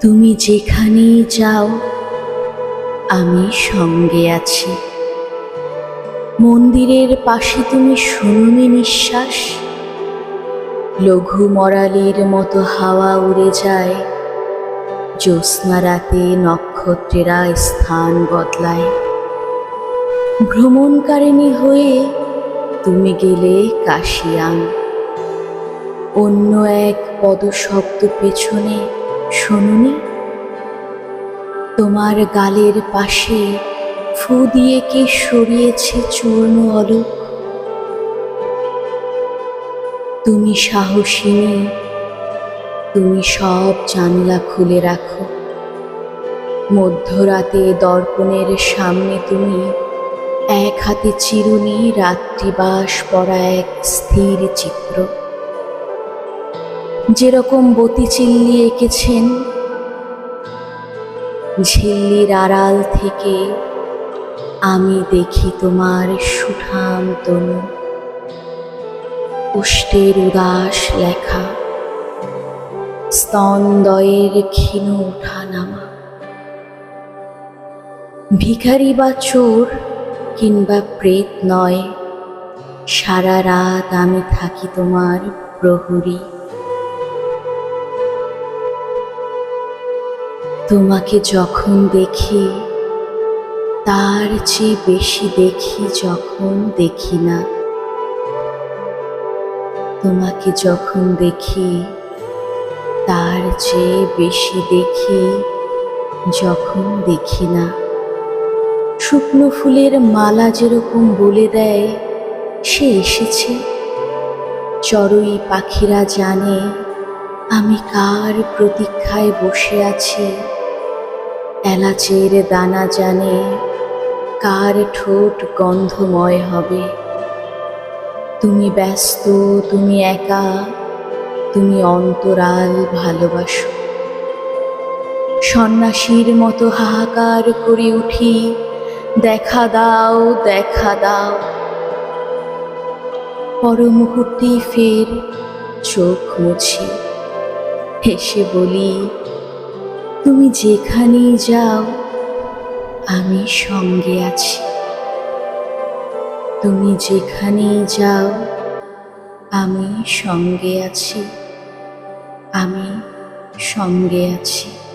তুমি যেখানেই যাও, আমি সঙ্গে আছি। মন্দিরের পাশে তুমি শুনুনি নিঃশ্বাস। লঘু মরালির মতো হাওয়া উড়ে যায়। জ্যোৎস্না রাতে নক্ষত্রেরা স্থান বদলায়। ভ্রমণকারিণী হয়ে তুমি গেলে কাশিয়াং অন্য এক পদশব্দ পেছনে শুনুনি? তোমার গালের পাশে ফু দিয়ে কে সরিয়েছে চূর্ণ অলোক? তুমি সাহসী সাহসিনী, তুমি সব জানলা খুলে রাখো। মধ্যরাতে দর্পণের সামনে তুমি এক হাতে চিরুনি, রাত্রিবাস পড়া এক স্থির চিত্র। যেরকম বতি চিল্লি এঁকেছেন, ঝিল্লির আড়াল থেকে আমি দেখি তোমার সুঠাম তনু। উষ্টের উদাস লেখা স্তন্দয়ের ক্ষীণ ওঠা নামা ভিখারি বা চোর কিংবা প্রেত নয়, সারা রাত আমি থাকি তোমার প্রহরী। তোমাকে যখন দেখি, তার চেয়ে বেশি দেখি যখন দেখি না। তোমাকে যখন দেখি, তার চেয়ে বেশি দেখি যখন দেখি না। শুকনো ফুলের মালা যেরকম বলে দেয়, সে এসেছে। চড়ুই পাখিরা জানে আমি কার প্রতীক্ষায় বসে আছি? এলাচের দানা জানে কার ঠোঁট গন্ধময় হবে। তুমি ব্যস্ত, তুমি একা, তুমি অন্তরাল ভালোবাসো। সন্ন্যাসীর মতো হাহাকার করে উঠি, দেখা দাও দেখা দাও। পর মুহূর্তেই ফের চোখ মুছি। হেসে বলি, তুমি যেখানেই যাও, আমি সঙ্গে আছি। তুমি যেখানেই যাও, আমি সঙ্গে আছি। আমি সঙ্গে আছি।